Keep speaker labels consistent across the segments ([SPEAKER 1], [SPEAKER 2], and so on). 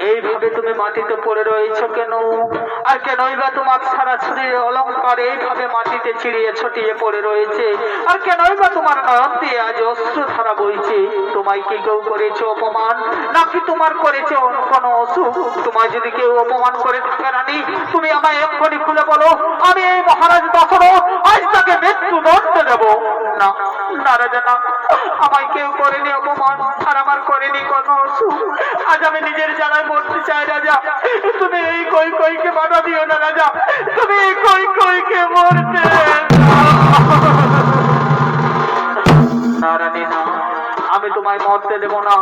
[SPEAKER 1] এইভাবে তুমি মাটিতে পড়ে রয়েছো কেন? আর কেনই বা তোমার অলঙ্কার এইভাবে মাটিতে চিড়িয়ে ছটিয়ে পড়ে রয়েছে? আর কেনই বা তোমার নয়ন দিয়ে আজ অশ্রু ধারা বইছে? তোমায় কি কেউ করেছে অপমান? নাকি তোমার করেছে কোনো অসুখ? তোমায় যদি কেউ অপমান করে থাকে রানী, তুমি আমায় এক্ষুনি খুলে বলো, আমি এই মহারাজ দশরথ, আজ তাকে মৃত্যু দণ্ড দেব। না। তারা যেন আমায় কেউ করেনি অপমান আর আমার করেনি কোনো অসুখ। আজ আমি নিজের জানায় মরতে চাই, রাজা, তুমি এই কই কইকে বাধা দিও না, রাজা। তুমি এই কই কইকে মরতে। আমি তোমায় মরতে দেব না।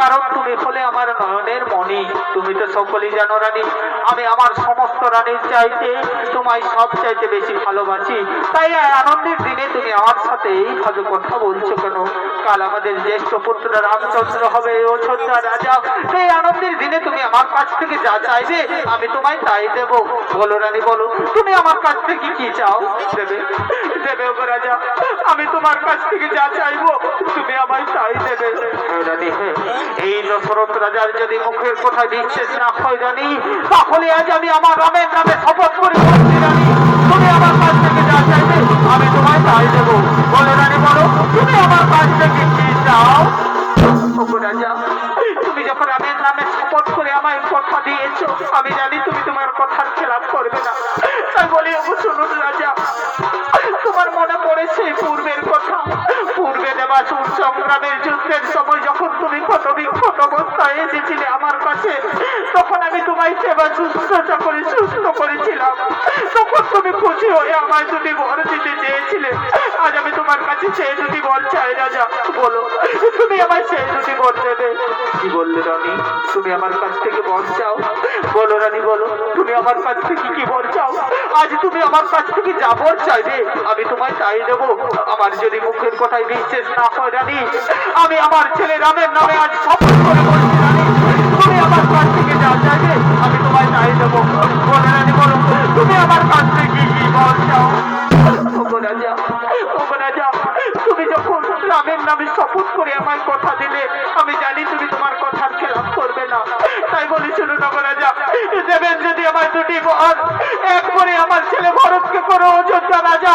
[SPEAKER 1] কারণ তুমি হলে আমার নয়নের মণি। তুমি তো সকলেই জানো রানী। আমি আমার সমস্ত রানীর চাইতে তোমায় সব চাইতে বেশি ভালোবাসি। তাই এই আনন্দের দিনে তুমি আমার সাথে এইভাবে কথা বলছো কেন? কাল আমাদের জ্যেষ্ঠ পুত্র রামচন্দ্র হবে অযোধ্যা রাজা। সেই আনন্দের দিনে তুমি আমার কাছ থেকে যা চাইবে, আমি তোমায় তাই দেব। বলো রানী, বলো, তুমি আমার কাছ থেকে কি চাও? দেবে দেবে রাজা, আমি তোমার কাছ থেকে যা চাইব, তুমি আমায় দশরথ রাজার যদি মুখের কথায় বিশ্বাস না হয় রানী, তাহলে আজ আমি আমার রামের নামে শপথ করে, বলছি তুমি আমার কাছ থেকে যা চাইবে, আমি তোমায় তাই দেবো। বলো রানী, বলো, তুমি আমার কাছ থেকে কি চাও? তুমি যখন রামের নামে শপথ করে আমায় কথা দিয়েছ, আমি জানি তুমি তোমার কথার খেলাপ করবে না। তাই বলি শুনুন রাজা, তোমার মনে পড়ে সেই পূর্বের কথা? পূর্বে দেবাসুর সংগ্রামের যুদ্ধের সময় যখন তুমি ক্ষত বিক্ষত অবস্থায় এসেছিলে আমার কাছে। তখন আমি তোমায় সেবা সুস্থতা করে সুস্থ করেছিলাম। তখন তুমি খুশি হয়ে আমায় দুটি বর দিতে চেয়েছিলে। আজ আমি তোমার কাছে সেই দুটি বর চাই রাজা বলো। তুমি আমায় সেই দুটি বর দেবে। কি বললে রানী? তুমি আমার কাছ থেকে বর চাও? বলো রানী বলো। তুমি আমার কাছ থেকে কি বর চাও? আজ তুমি আমার কাছ থেকে যা বর চাইবে আমি তোমায় তাই দেবো। আমার যদি মুখের কথায় বিশ্বাস না হয়, রানী, আমি আমার ছেলে রামের নামে আজ শপথ করে বলছি তুমি আমার কাছ থেকে যা আমি তোমায় দেবো। বলো বলো। তুমি আমার কাছ থেকে কি তুমি যখন রামের নামে শপথ করে আমায় কথা দিলে, আমি জানি তুমি তোমার কথার খেলাপ করবে না। তাই বলি শুনুন ওগো রাজা, দেবেন যদি আমার দুটি বর একবারে আমার ছেলে ভরতকে করো, অযোধ্যা রাজা।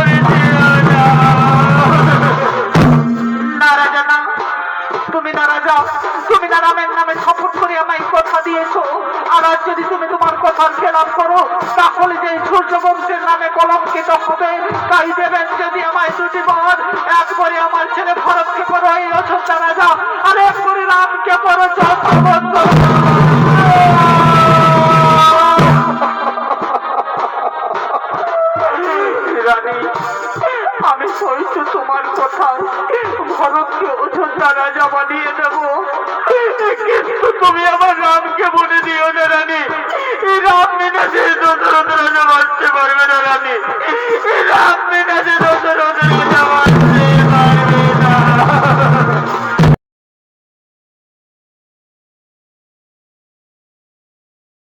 [SPEAKER 1] করে আমায় কথা দিয়েছ। আর আজ যদি তুমি তোমার কথা খেলাপ করো, তাহলে যে সূর্য বংশের নামে কলঙ্কিত হবে, তাই দেবেন যদি আমায় দুটি বার। একবারে আমার ছেলে ভরতকে পড়ো এই অযোধ্যা রাজা। হয়েছে তোমার কথায় ভারতকে ওজন তারা জমা দিয়ে দেবো। কিন্তু তুমি আমার রামকে বলে দিয়ে